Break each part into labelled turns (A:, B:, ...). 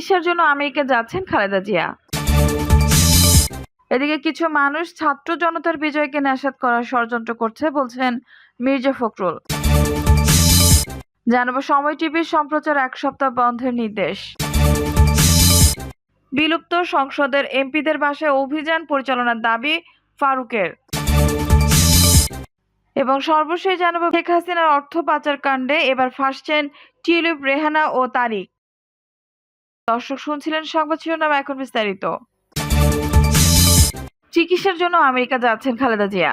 A: চিকিৎসার জন্য আমেরিকা যাচ্ছেন খালেদা জিয়া। এদিকে কিছু মানুষ ছাত্র জনতার বিজয়কে নাসাদ করার ষড়যন্ত্র করছে, বলছেন মির্জা ফখরুল। জানাব সময় টিভির সম্প্রচার এক সপ্তাহ বন্ধের নির্দেশ। বিলুপ্ত সংসদের এমপিদের বাসায় অভিযান পরিচালনার দাবি ফারুকের। এবং সর্বশেষ জানাব শেখ হাসিনার অর্থ পাচার কাণ্ডে এবার ফাঁসছেন টিউলিপ রেহানা ও তারিক। দর্শক শুনছিলেন সংবাদ শিরোনাম এখন বিস্তারিত। চিকিৎসার জন্য আমেরিকা যাচ্ছেন খালেদা জিয়া।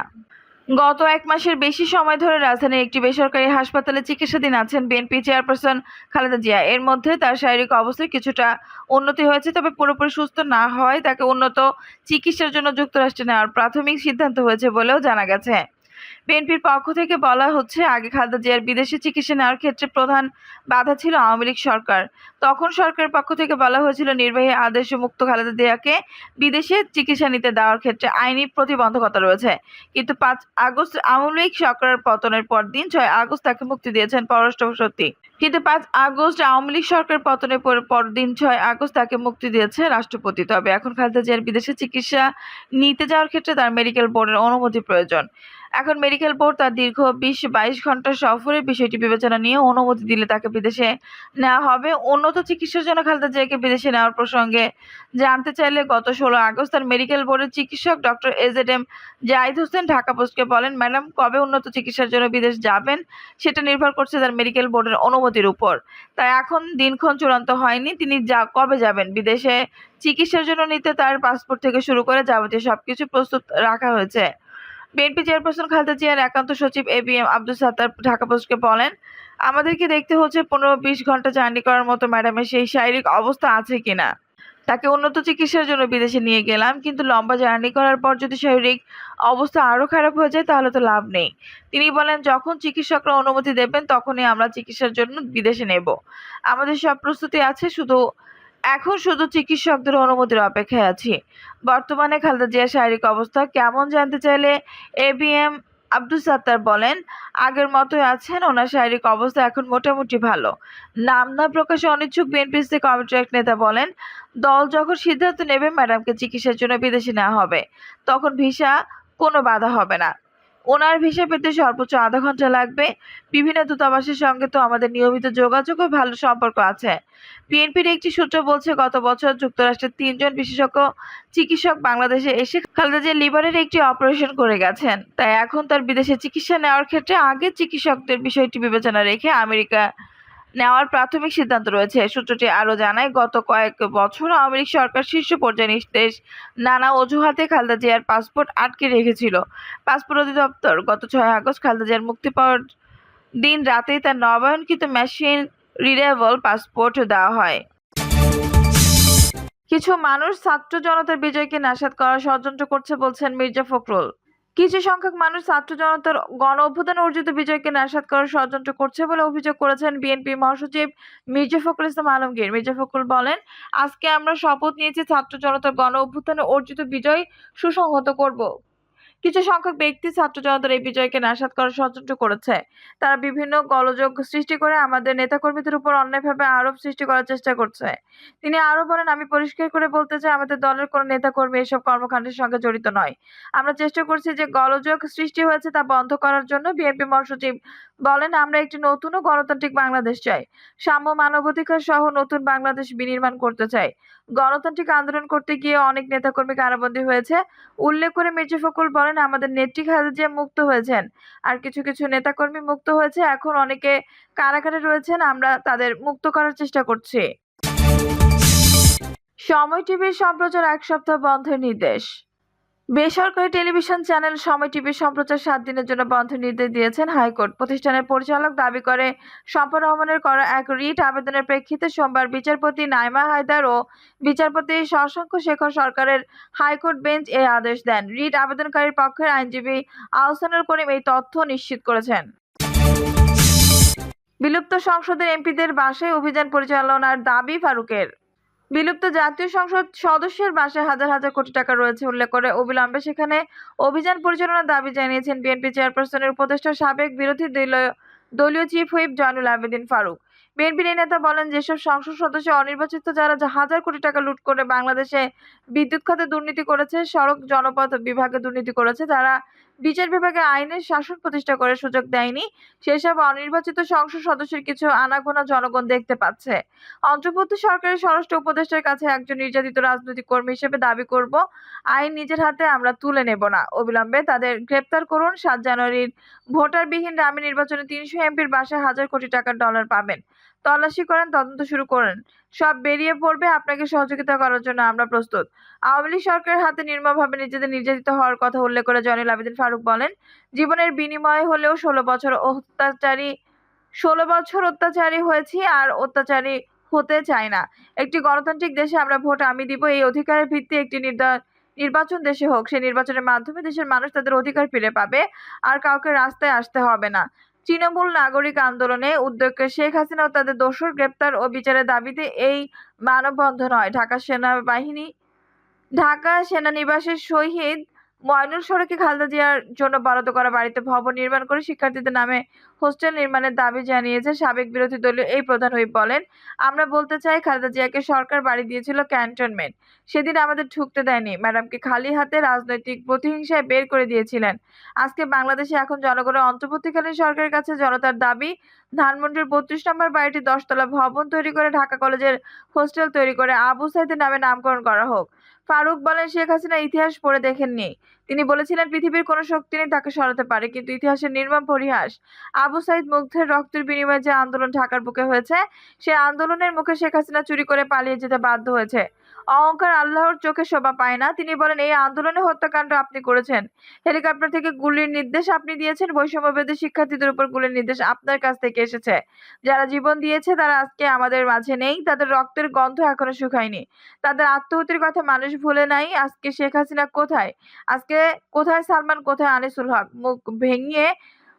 A: গত এক মাসের বেশি সময় ধরে রাজধানীর একটি বেসরকারি হাসপাতালে চিকিৎসাধীন আছেন বিএনপি চেয়ারপারসন খালেদা জিয়া। এর মধ্যে তার শারীরিক অবস্থায় কিছুটা উন্নতি হয়েছে, তবে পুরোপুরি সুস্থ না হওয়ায় তাকে উন্নত চিকিৎসার জন্য যুক্তরাষ্ট্রে নেওয়ার প্রাথমিক সিদ্ধান্ত হয়েছে বলেও জানা গেছে। বিএনপির পক্ষ থেকে বলা হচ্ছে, আগে খালেদা জিয়ার বিদেশে চিকিৎসা নেওয়ার ক্ষেত্রে প্রধান বাধা ছিল আওয়ামী লীগ সরকার। তখন সরকারের পক্ষ থেকে বলা হয়েছিল, নির্বাহী আদেশে মুক্ত খালেদা জিয়াকে বিদেশে চিকিৎসা নিতে দেওয়ার ক্ষেত্রে আইনি প্রতিবন্ধকতা রয়েছে। কিন্তু পাঁচ আগস্ট আওয়ামী লীগ সরকারের পতনের পর দিন ছয় আগস্ট তাকে মুক্তি দিয়েছেন পররাষ্ট্র সত্যি কিন্তু পাঁচ আগস্ট আওয়ামী লীগ সরকার পতনের পর পরদিন ছয় আগস্ট তাকে মুক্তি দিয়েছে রাষ্ট্রপতি। তবে এখন খালেদা জিয়ার বিদেশে চিকিৎসা নিতে যাওয়ার ক্ষেত্রে তার মেডিকেল বোর্ডের অনুমতি প্রয়োজন। এখন মেডিকেল বোর্ড তার দীর্ঘ বিশ বাইশ ঘণ্টা সফরের বিষয়টি বিবেচনা নিয়ে অনুমতি দিলে তাকে বিদেশে নেওয়া হবে। উন্নত চিকিৎসার জন্য খালেদা জিয়াকে বিদেশে নেওয়ার প্রসঙ্গে জানতে চাইলে গত ষোলো আগস্ট তার মেডিকেল বোর্ডের চিকিৎসক doctor AZ M Zahid Hossain Dhaka পোস্টকে বলেন, ম্যাডাম, কবে উন্নত চিকিৎসার জন্য বিদেশ যাবেন সেটা নির্ভর করছে তার মেডিকেল বোর্ডের অনুমতির উপর। তাই এখন দিনক্ষণ চূড়ান্ত হয়নি। তিনি যা, কবে যাবেন? বিদেশে চিকিৎসার জন্য নিতে তার পাসপোর্ট থেকে শুরু করে যাবতীয় সবকিছু প্রস্তুত রাখা হয়েছে। বিএনপি চেয়ারপারসন খালেদা জিয়ার একান্ত সচিব A B M Abdul Sattar Dhaka পোস্টকে বলেন, আমাদেরকে দেখতে হচ্ছে পনেরো বিশ ঘণ্টা জার্নি করার মতো ম্যাডামের সেই শারীরিক অবস্থা আছে কিনা। তাকে উন্নত চিকিৎসার জন্য বিদেশে নিয়ে গেলাম, কিন্তু লম্বা জার্নি করার পর যদি শারীরিক অবস্থা আরও খারাপ হয়ে যায় তাহলে তো লাভ নেই। তিনি বলেন, যখন চিকিৎসকরা অনুমতি দেবেন, তখনই আমরা চিকিৎসার জন্য বিদেশে নেব। আমাদের সব প্রস্তুতি আছে, শুধু এখন শুধু চিকিৎসকদের অনুমতির অপেক্ষায় আছি। বর্তমানে খালেদা জিয়ার শারীরিক অবস্থা কেমন জানতে চাইলে A B M Abdul Sattar বলেন, আগের মতোই আছেন, ওনার শারীরিক অবস্থা এখন মোটামুটি ভালো। নাম না প্রকাশে অনিচ্ছুক বিএনপিসি কমিটির এক নেতা বলেন, দল যখন সিদ্ধান্ত নেবে, ম্যাডামকে চিকিৎসার জন্য বিদেশে নেওয়া হবে, তখন ভিসা কোনো বাধা হবে না। ওনার ভিসা পেতে সর্বোচ্চ আধা ঘণ্টা লাগবে। বিভিন্ন দূতাবাসের সঙ্গে তো আমাদের নিয়মিত যোগাযোগ ও ভালো সম্পর্ক আছে। বিএনপির একটি সূত্র বলছে, গত বছর যুক্তরাষ্ট্রের তিনজন বিশেষজ্ঞ চিকিৎসক বাংলাদেশে এসে খালেদা জিয়া লিভারের একটি অপারেশন করে গেছেন। তাই এখন তার বিদেশে চিকিৎসা নেওয়ার ক্ষেত্রে আগে চিকিৎসকদের বিষয়টি বিবেচনা রেখে আমেরিকা নেওয়ার প্রাথমিক সিদ্ধান্ত রয়েছে। সূত্রটি আরও জানায়, গত কয়েক বছর আওয়ামী লীগ সরকার শীর্ষ পর্যায়ে নির্দেশ নানা অজুহাতে খালেদা জিয়ার পাসপোর্ট আটকে রেখেছিল। পাসপোর্ট অধিদপ্তর গত ছয় আগস্ট খালেদা জিয়ার মুক্তি পাওয়ার দিন রাতেই তার নবায়নকৃত মেশিন রিডেবল পাসপোর্ট দেওয়া হয়। কিছু মানুষ ছাত্র জনতার বিজয়কে নাসাদ করার ষড়যন্ত্র করছে বলছেন মির্জা ফখরুল। কিছু সংখ্যক মানুষ ছাত্র জনতার গণ অভ্যুত্থান অর্জিত বিজয়কে নাশাত করার ষড়যন্ত্র করছে বলে অভিযোগ করেছেন বিএনপি মহাসচিব মির্জা ফখরুল ইসলাম আলমগীর। মির্জা ফখরুল বলেন, আজকে আমরা শপথ নিয়েছি ছাত্র জনতার গণ অভ্যুত্থানে অর্জিত বিজয় সুসংহত করব। কিছু সংখ্যক ব্যক্তি ছাত্র জনতার এই বিজয়কে নাসাদ করার ষড়যন্ত্র করেছে। তারা বিভিন্ন গোলযোগ সৃষ্টি করে আমাদের নেতাকর্মীদের উপর অন্যায়ভাবে আরোপ সৃষ্টি করার চেষ্টা করছে। তিনি আরও বলেন, আমি পরিষ্কার করে বলতে চাই, আমাদের দলের কোনো নেতাকর্মী এসব কর্মকাণ্ডের সঙ্গে জড়িত নয়। আমরা চেষ্টা করছি যে গোলযোগ সৃষ্টি হয়েছে তা বন্ধ করার জন্য বিএনপি মহাসচিব বলেন, আমরা একটি নতুন ও গণতান্ত্রিক বাংলাদেশ চাই। সাম্য মানবাধিকার সহ নতুন বাংলাদেশ বিনির্মাণ করতে চাই। গণতান্ত্রিক আন্দোলন করতে গিয়ে অনেক নেতাকর্মী কারাবন্দী হয়েছে। উল্লেখ করে মির্জা ফখরুল বলেন আমাদের নেত্রী খালেদা মুক্ত হয়েছেন। আর কিছু কিছু নেতাকর্মী মুক্ত হয়েছে। এখন অনেকে কারাগারে রয়েছেন। আমরা তাদের মুক্ত করার চেষ্টা করছি। সময় টিভির সম্প্রচার এক সপ্তাহ বন্ধের নির্দেশ। বেসরকারি টেলিভিশন চ্যানেল সময় টিভির সম্প্রচার সাত দিনের জন্য বন্ধ নির্দেশ দিয়েছেন হাইকোর্ট। প্রতিষ্ঠানের পরিচালক দাবি করে শম্পা রহমানের করা এক রিট আবেদনের প্রেক্ষিতে সোমবার বিচারপতি নাইমা হায়দার ও বিচারপতি শশাঙ্ক শেখর সরকারের হাইকোর্ট বেঞ্চ এই আদেশ দেন। রিট আবেদনকারীর পক্ষের আইনজীবী আহসানুল করিম এই তথ্য নিশ্চিত করেছেন। বিলুপ্ত সংসদের এমপিদের বাসায় অভিযান পরিচালনার দাবি ফারুকের। বিলুপ্ত জাতীয় সংসদ সদস্যের বাসায় হাজার হাজার কোটি টাকা রয়েছে উল্লেখ করে অবিলম্বে সেখানে অভিযান পরিচালনার দাবি জানিয়েছেন বিএনপি চেয়ারপারসনের উপদেষ্টা সাবেক বিরোধী দলীয় চিফ হুইপ জয়নুল আবেদিন ফারুক। বিএনপির নেতা বলেন, যেসব সংসদ সদস্য অনির্বাচিত, যারা হাজার কোটি টাকা লুট করে বাংলাদেশে বিদ্যুৎ খাতে দুর্নীতি করেছে, সড়ক জনপথ বিভাগে দুর্নীতি করেছে, তারা বিচার বিভাগে আইনের শাসন প্রতিষ্ঠা করে সুযোগ দেয়নি। সেসব অনির্বাচিত সংসদ সদস্যের কিছু আনাগোনা জনগণ দেখতে পাচ্ছে। অন্তর্বর্তী সরকারের স্বরাষ্ট্র উপদেষ্টার কাছে একজন নির্যাতিত রাজনৈতিক কর্মী হিসেবে দাবি করব, আইন নিজের হাতে আমরা তুলে নেব না। অবিলম্বে তাদের গ্রেপ্তার করুন। সাত জানুয়ারির ভোটারবিহীন রামি নির্বাচনে তিনশো এমপির বাসায় হাজার কোটি টাকার ডলার পাবেন। তল্লাশি করেন, তদন্ত শুরু করেন। সব বেরিয়ে পড়বে আপনাকে সহযোগিতা করার জন্য, আমরা প্রস্তুত। আওয়ামী লীগ সরকারের হাতে নির্মমভাবে নিজেদের নির্যাতিত হওয়ার কথা উল্লেখ করে জয়নুল আবেদিন ফারুক বলেন, জীবনের বিনিময়ে হলেও ষোলো বছর অত্যাচারী, ষোলো বছর অত্যাচারী হয়েছি আর অত্যাচারী হতে চাই না। একটি গণতান্ত্রিক দেশে আমরা ভোট আমি দিব, এই অধিকারের ভিত্তি একটি নির্বাচন দেশে হোক। সেই নির্বাচনের মাধ্যমে দেশের মানুষ তাদের অধিকার ফিরে পাবে আর কাউকে রাস্তায় আসতে হবে না। তৃণমূল নাগরিক আন্দোলনে উদ্যোগকে শেখ হাসিনা ও তাদের দোষর গ্রেপ্তার ও বিচারের দাবিতে এই মানববন্ধন হয়। ঢাকা সেনাবাহিনী ঢাকা সেনানিবাসের শহীদ ময়নুল সড়কে খালেদা জিয়ার জন্য বরাদ্দ করা বাড়িতে ভবন নির্মাণ করে শিক্ষার্থীদের নামে হোস্টেল নির্মাণের দাবি জানিয়েছে সাবেক বিরোধী দলীয় এই প্রধান হুইপ বলেন, আমরা বলতে চাই খালেদা জিয়াকে সরকার বাড়ি দিয়েছিল ক্যান্টনমেন্ট। সেদিন আমাদের ঢুকতে দেয়নি। ম্যাডামকে খালি হাতে রাজনৈতিক প্রতিহিংসায় বের করে দিয়েছিলেন। আজকে বাংলাদেশে এখন জনগণের অন্তর্বর্তীকালীন সরকারের কাছে জনতার দাবি ধানমন্ডির বত্রিশ নম্বর বাড়িটি দশতলা ভবন তৈরি করে ঢাকা কলেজের হোস্টেল তৈরি করে আবু সাইদের নামে নামকরণ করা হোক। ফারুক বলেন, শেখ হাসিনা ইতিহাস পড়ে দেখেননি। তিনি বলেছিলেন, পৃথিবীর কোনো শক্তি নেই তাকে সরাতে পারে, কিন্তু ইতিহাসের নির্মম পরিহাস। আবু সাইদ মুগ্ধের রক্তের বিনিময়ে যে আন্দোলন ঢাকার বুকে হয়েছে, সে আন্দোলনের মুখে শেখ হাসিনা চুরি করে পালিয়ে যেতে বাধ্য হয়েছে। অহংকার আল্লাহর চোখে শোভা পায় না। তিনি বলেন, এই আন্দোলনে হত্যাকাণ্ড আপনি করেছেন। হেলিকপ্টার থেকে গুলির নির্দেশ আপনি দিয়েছেন। বৈষম্যবেদী শিক্ষার্থীদের উপর গুলির নির্দেশ আপনার কাছ থেকে এসেছে। যারা জীবন দিয়েছে, তারা আজকে আমাদের মাঝে নেই। তাদের রক্তের গন্ধ এখনও শুকায়নি। তাদের আত্মহত্যের কথা মানুষ ভুলে নাই। আজকে শেখ হাসিনা কোথায়? আজকে কোথায় সালমান? কোথায় আনিসুল হক? মুখ ভেঙিয়ে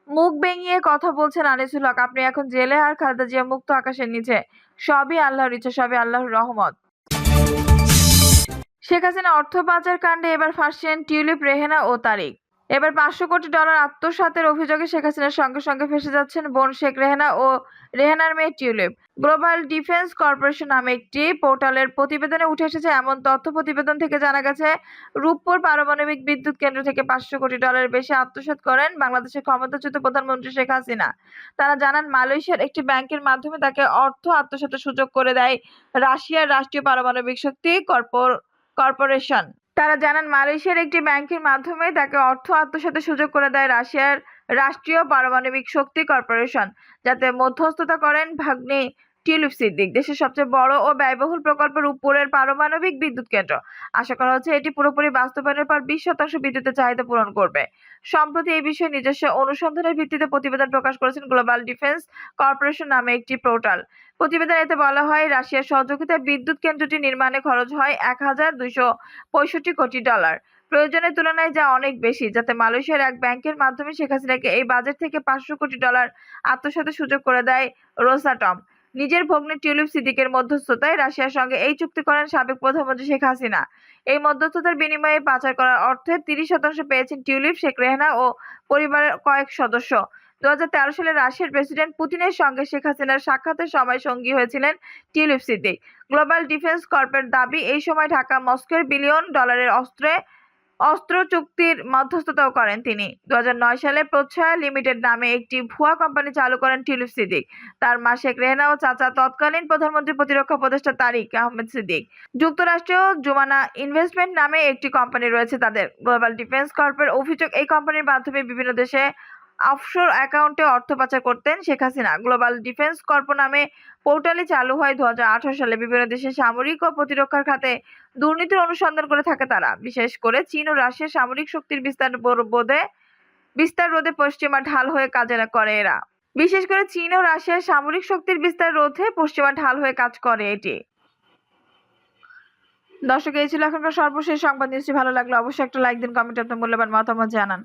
A: মুখ ভেঙিয়ে কথা বলছেন আনিসুল হক। আপনি এখন জেলে, আর খালেদা জিয়া মুক্ত আকাশের নিচে। সবই আল্লাহর ইচ্ছা, সবই আল্লাহর রহমত। শেখ হাসিনা অর্থ পাচার কাণ্ডে এবার ফাঁসছেন টিউলিপ, রেহেনা ও তারিক। এবার পাঁচশো কোটি ডলার আত্মসাতের অভিযোগে শেখ হাসিনার সঙ্গে সঙ্গে ফেসে যাচ্ছেন বোন শেখ রেহেনা ও রেহেনার মেয়ে টিউলিপ। গ্লোবাল ডিফেন্স কর্পোরেশন নামে একটি পোর্টালের প্রতিবেদনে উঠে এসেছে এমন তথ্য প্রতিবেদন থেকে জানা গেছে, রূপপুর পারমাণবিক বিদ্যুৎ কেন্দ্র থেকে পাঁচশো কোটি ডলারের বেশি আত্মসাৎ করেন বাংলাদেশের ক্ষমতাচ্যুত প্রধানমন্ত্রী শেখ হাসিনা। তারা জানান, মালয়েশিয়ার একটি ব্যাংকের মাধ্যমে তাকে অর্থ আত্মসাতের সুযোগ করে দেয় রাশিয়ার রাষ্ট্রীয় পারমাণবিক শক্তি কর্পোর কর্পোরেশন। তারা জানান, মালয়েশিয়ার একটি ব্যাংকের মাধ্যমে তাকে অর্থ আত্মসাতের সুযোগ করে দেয় রাশিয়ার রাষ্ট্রীয় পারমাণবিক শক্তি কর্পোরেশন, যাতে মধ্যস্থতা করেন ভাগ্নে টিউলিপ সিদ্দিক দেশের সবচেয়ে বড় ও ব্যয়বহুল প্রকল্প রূপপুরের পারমাণবিক বিদ্যুৎ কেন্দ্র। আশা করা হচ্ছে এটি পুরোপুরি বাস্তবায়নের পর বিশ শতাংশ বিদ্যুতের চাহিদা পূরণ করবে। সম্প্রতি এই বিষয়ে নিজস্ব অনুসন্ধানের ভিত্তিতে প্রতিবেদন প্রকাশ করেছেন গ্লোবাল ডিফেন্স কর্পোরেশন নামে একটি পোর্টাল। প্রতিবেদনে এতে বলা হয়, রাশিয়ার সহযোগিতায় বিদ্যুৎ কেন্দ্রটি নির্মাণে খরচ হয় এক হাজার দুইশো পঁয়ষট্টি কোটি ডলার। প্রয়োজনের তুলনায় যা অনেক বেশি, যাতে মালয়েশিয়ার এক ব্যাংকের মাধ্যমে শেখ হাসিনাকে এই বাজেট থেকে পাঁচশো কোটি ডলার আত্মসাতের সুযোগ করে দেয় রোসাটম। নিজের ভগ্নী টিউলিপ সিদ্দিকের মধ্যস্থতায় রাশিয়ার সঙ্গে এই চুক্তি করেন সাবেক প্রধানমন্ত্রী শেখ হাসিনা। এই মধ্যস্থতার বিনিময়ে পাচার করার অর্থে তিরিশ শতাংশ পেয়েছেন টিউলিপ, শেখ রেহানা ও পরিবারের কয়েক সদস্য। দু হাজার তেরো সালে রাশিয়ার প্রেসিডেন্ট পুতিনের সঙ্গে শেখ হাসিনার সাক্ষাতের সময় সঙ্গী হয়েছিলেন টিউলিপ সিদ্দিক। গ্লোবাল ডিফেন্স কর্পের দাবি, এই সময় ঢাকা, মস্কোর বিলিয়ন ডলারের অস্ত্রে অস্ত্র চুক্তির মধ্যস্থতাও করেন তিনি। দু সালে প্রচ্ছয়া লিমিটেড নামে একটি ভুয়া কোম্পানি চালু করেন টিউলিপ সিদ্দিক। তার মা শেখ রেহনা ও চাচা তৎকালীন প্রধানমন্ত্রী প্রতিরক্ষা উপদেষ্টা তারিক আহমেদ সিদ্দিক। যুক্তরাষ্ট্রীয় জুমানা ইনভেস্টমেন্ট নামে একটি কোম্পানি রয়েছে তাদের। গ্লোবাল ডিফেন্স কর্পের অভিযোগ এই কোম্পানির মাধ্যমে বিভিন্ন দেশে অফশোর অ্যাকাউন্টে অর্থ পাচার করতেন Sheikh Hasina. Global defence corp নামে পোর্টালই চালু হয় দুই হাজার আঠারো সালে বিভিন্ন দেশে সামরিক ও প্রতিরক্ষার খাতে দুর্নীতির অনুসন্ধান করে থাকে তারা। বিশেষ করে চীন ও রাশিয়ার সামরিক শক্তির বিস্তার বোধ- বিস্তার রোধে পশ্চিমা ঢাল হয়ে কাজে করে এরা। বিশেষ করে চীন ও রাশিয়ার সামরিক শক্তির বিস্তার রোধে পশ্চিমা ঢাল হয়ে কাজ করে এটি। দর্শক, এই ছিল এখনকার সর্বশেষ সংবাদ। নিউজটি ভালো লাগলে অবশ্যই একটা লাইক দিন, কমেন্ট আপনার মূল্যবান মতামত জানান।